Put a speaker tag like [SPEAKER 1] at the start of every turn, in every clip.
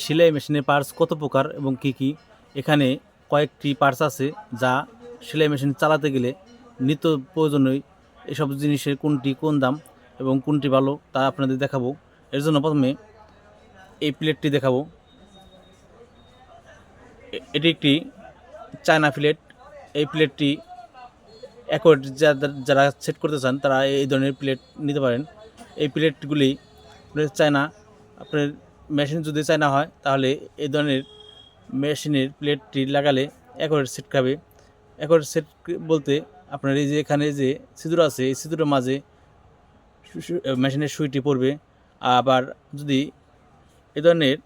[SPEAKER 1] সেলাই মেশিনের পার্টস কত প্রকার এবং কি কি? এখানে কয়েকটি পার্টস আছে যা সেলাই মেশিন চালাতে গেলে নিত্য প্রয়োজনীয় এসব জিনিসের কোনটি কোন দাম এবং কোনটি ভালো তা আপনাদের দেখাবো। এর জন্য প্রথমে এই প্লেটটি দেখাবো। এটি একটি চায়না প্লেট। এই প্লেটটি অ্যাকোয়ার্ড যারা সেট করতে চান তারা এই ধরনের প্লেট নিতে পারেন। এই প্লেটগুলি চায়না আপনার মেশিন যদি চায়না হয়, তাহলে এই ধরনের মেশিনের প্লেটটি লাগালে অ্যাকোয়ার্ড সেট খাবে। অ্যাকোয়ার্ড সেট বলতে আপনার এই যে এখানে যে সিঁদুর আছে, এই সিঁদুরের মাঝে মেশিনের সুইটি পড়বে। আবার যদি এ ধরনের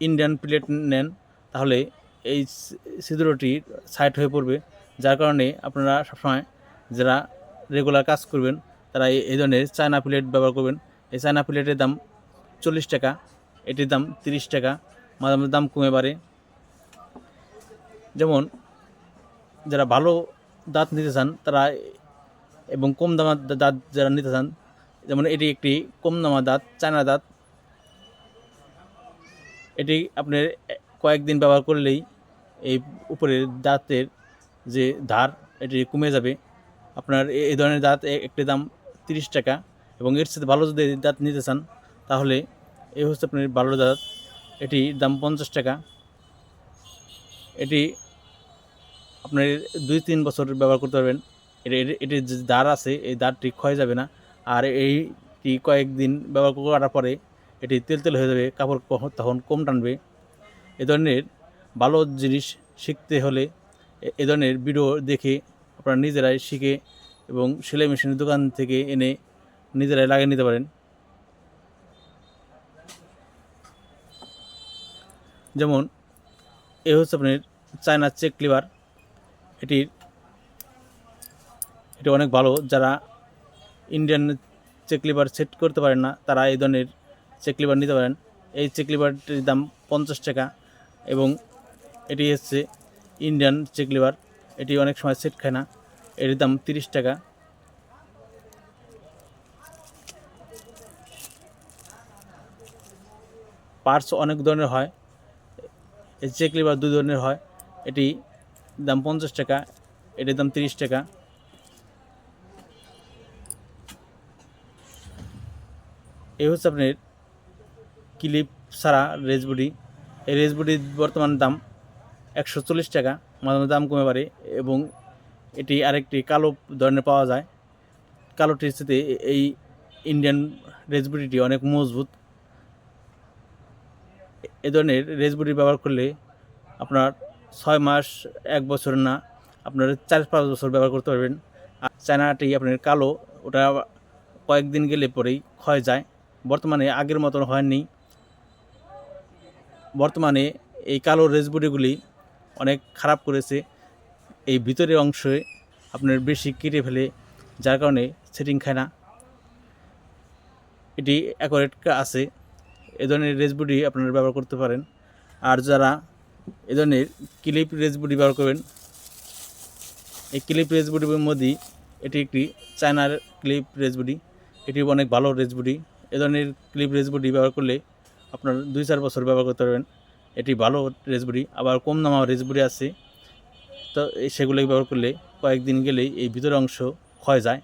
[SPEAKER 1] ইন্ডিয়ান প্লেট নেন, তাহলে এই সিঁদুরটি সাইড হয়ে পড়বে। যার কারণে আপনারা সবসময় যারা রেগুলার কাজ করবেন, তারা এই ধরনের চায়না প্লেট ব্যবহার করবেন। এই চায়না প্লেটের দাম চল্লিশ টাকা। এটির দাম তিরিশ টাকা মাঝে মাঝে দাম কমে বাড়ে। যেমন, যারা ভালো দাঁত নিতে চান, তারা এবং কম দামার দাঁত যারা নিতে চান, যেমন এটি একটি কম দামার দাঁত, চায়না দাঁত, এটি আপনার কয়েকদিন ব্যবহার করলেই এই উপরের দাঁতের যে ধার, এটি কমে যাবে। আপনার এই ধরনের দাঁত একটি দাম তিরিশ টাকা এবং এর সাথে ভালো যদি দাঁত নিতে চান, তাহলে এই হচ্ছে আপনার ভালো দাঁত। এটি দাম পঞ্চাশ টাকা। এটি আপনার দুই তিন বছর ব্যবহার করতে পারবেন। এটি যে দাঁড় আছে, এই দাঁড়টি ক্ষয় যাবে না। আর এইটি কয়েকদিন ব্যবহার করার পরে এটি তেল তেল হয়ে যাবে, কাপড় তখন কম টানবে। এ ধরনের ভালো জিনিস শিখতে হলে এ ধরনের ভিডিও দেখে আপনারা নিজেরাই শিখে এবং সেলাই মেশিনের দোকান থেকে এনে নিজেরাই লাগিয়ে নিতে পারেন। যেমন, এ হচ্ছে আপনার চায়না চেক লিভার। এটির এটি অনেক ভালো। যারা ইন্ডিয়ান চেক লিভার সেট করতে পারেন না, তারা এই ধরনের চেক লিভার নিতে পারেন। এই চেক লিভারটির দাম পঞ্চাশ টাকা এবং এটি হচ্ছে ইন্ডিয়ান চেক লিভার। এটি অনেক সময় সেট খায় না। এটির দাম তিরিশ টাকা। পার্টস অনেক ধরনের হয়। এই চেক লিভার দুই ধরনের হয়। এটি দাম পঞ্চাশ টাকা এটির দাম তিরিশ টাকা। এই হচ্ছে আপনার ক্লিপ ছাড়া রেজবুডি এই রেজবুডির বর্তমান দাম একশো চল্লিশ টাকা, মাঝে দাম কমে পারে এবং এটি আরেকটি কালো ধরনের পাওয়া যায়। কালোটির সাথে এই ইন্ডিয়ান রেজবুডিটি অনেক মজবুত। এ ধরনের রেজবুডি ব্যবহার করলে আপনার ছয় মাস, এক বছর না, আপনার চার পাঁচ বছর ব্যবহার করতে পারবেন। আর চায়নাটি আপনার কালো, ওটা কয়েকদিন গেলে পরেই ক্ষয় যায়। বর্তমানে আগের মতন হয়নি। বর্তমানে এই কালো রেজবুডিগুলি অনেক খারাপ করেছে। এই ভিতরের অংশে আপনার বেশি কেটে ফেলে, যার কারণে সেটিং খায় না। এটি অ্যাকোরেট আছে। এ ধরনের রেজবুডি আপনারা ব্যবহার করতে পারেন। আর যারা এ ধরনের ক্লিপ রেজবুডি ব্যবহার করবেন, এই ক্লিপ রেজবুডির মধ্যে এটি একটি চায়নার ক্লিপ রেজবুডি এটি অনেক ভালো রেজবুডি এ ধরনের ক্লিপ রেজবুডি ব্যবহার করলে আপনার দুই চার বছর ব্যবহার করতে পারবেন। এটি ভালো রেজবুডি আবার কম দামা রেজবুডি আছে। তো সেগুলো ব্যবহার করলে কয়েকদিন গেলেই এই ভিতরের অংশ ক্ষয় যায়।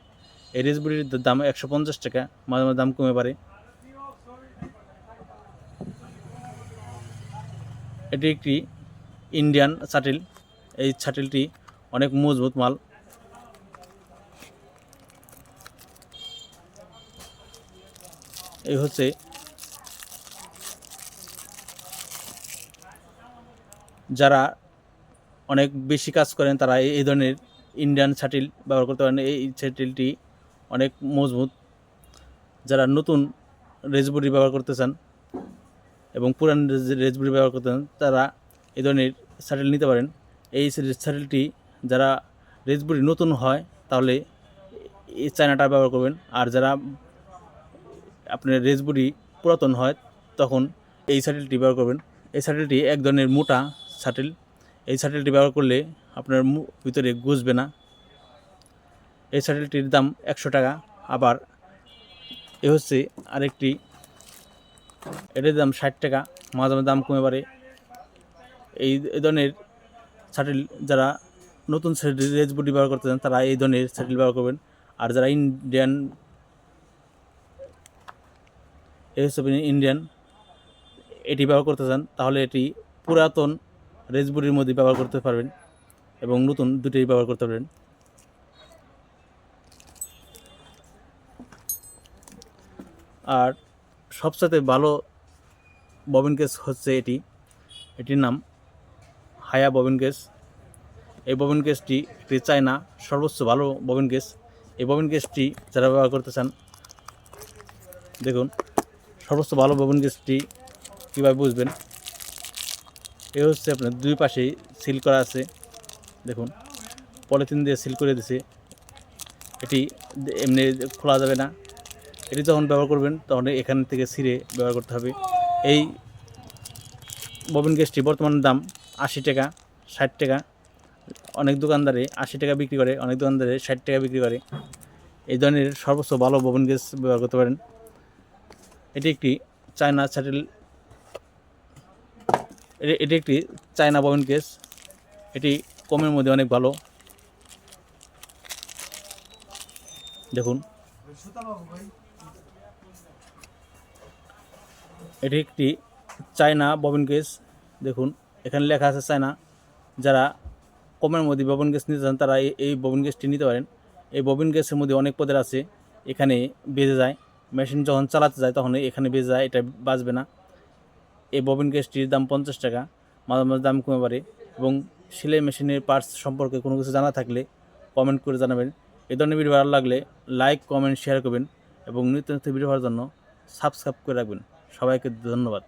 [SPEAKER 1] এই রেজবুডির দাম একশো পঞ্চাশ টাকা, মাঝে মাঝে দাম কমে পারে এটি একটি ইন্ডিয়ান ছাটিল এই ছাটিলটি অনেক মজবুত মাল। এই হচ্ছে যারা অনেক বেশি কাজ করেন, তারা এই ধরনের ইন্ডিয়ান ছাটিল ব্যবহার করতে পারেন। এই ছাটিলটি অনেক মজবুত। যারা নতুন রেজবুডি ব্যবহার করতে চান এবং পুরান রেজবুডি ব্যবহার করতেন, তারা এই ধরনের স্যাটেল নিতে পারেন। এই স্যাটেলটি যারা রেজবুডি নতুন হয়, তাহলে এই চায়নাটা ব্যবহার করবেন। আর যারা আপনার রেজবুডি পুরাতন হয়, তখন এই স্যাটেলটি ব্যবহার করবেন। এই স্যাটেলটি এক ধরনের মোটা স্যাটেল এই স্যাটেলটি ব্যবহার করলে আপনার ভিতরে গুজবে না। এই স্যাটেলটির দাম একশো টাকা। আবার এ হচ্ছে আরেকটি এটার দাম ষাট টাকা মাঝে মাঝে দাম কমে পারে এই ধরনের শাটিল যারা নতুন রেজ বুটি ব্যবহার করতে চান, তারা এই ধরনের শাটিল ব্যবহার করবেন। আর যারা ইন্ডিয়ান, এই হচ্ছে ইন্ডিয়ান, এটি ব্যবহার করতে চান, তাহলে এটি পুরাতন রেজ বুটির মধ্যে ব্যবহার করতে পারবেন এবং নতুন দুটোই ব্যবহার করতে পারবেন। আর সবসাথে ভালো ববিন কেস হচ্ছে এটি। এটির নাম হায়া ববিন কেস এই ববিন কেসটি একটি চায়না সর্বোচ্চ ভালো ববিন কেস এই ববিন কেসটি যারা ব্যবহার করতে চান, দেখুন, সর্বোচ্চ ভালো ববিন কেসটি কীভাবে বুঝবেন? এ হচ্ছে আপনার দুই পাশেই সিল করা আছে। দেখুন, পলিথিন দিয়ে সিল করে দিছে। এটি এমনি খোলা যাবে না। এটি যখন ব্যবহার করবেন, তখন এখান থেকে ছিঁড়ে ব্যবহার করতে হবে। এই ববিন গ্যাসটি বর্তমান দাম আশি টাকা, ষাট টাকা। অনেক দোকানদারে আশি টাকা বিক্রি করে, অনেক দোকানদারে ষাট টাকা বিক্রি করে। এই ধরনের সর্বোচ্চ ভালো ববিন গ্যাস ব্যবহার করতে পারেন। এটি একটি চায়না স্যাটেল এটি একটি চায়না ববিন গ্যাস। এটি কমের মধ্যে অনেক ভালো। দেখুন। এটি একটি চায়না ববিন কেস দেখুন, এখানে লেখা আছে চায়না। যারা কমের মধ্যে ববিন গ্যাস নিতে চান, তারা এই- ববিন গ্যাসটি নিতে পারেন। এই ববিন গ্যাসের মধ্যে অনেক পদের আছে, এখানে বেজে যায়। মেশিন যখন চালাতে যায়, তখন এখানে বেজে যায়, এটা বাজবে না। এই ববিন গ্যাসটির দাম পঞ্চাশ টাকা মাঝে মাঝে দাম কমে পারে এবং সেলাই মেশিনের পার্টস সম্পর্কে কোনো কিছু জানা থাকলে কমেন্ট করে জানাবেন। এই ধরনের ভিডিও ভালো লাগলে লাইক কমেন্ট শেয়ার করবেন। এবং নিত্য নিত্য ভিডিও হওয়ার জন্য সাবস্ক্রাইব করে রাখবেন। সবাইকে ধন্যবাদ।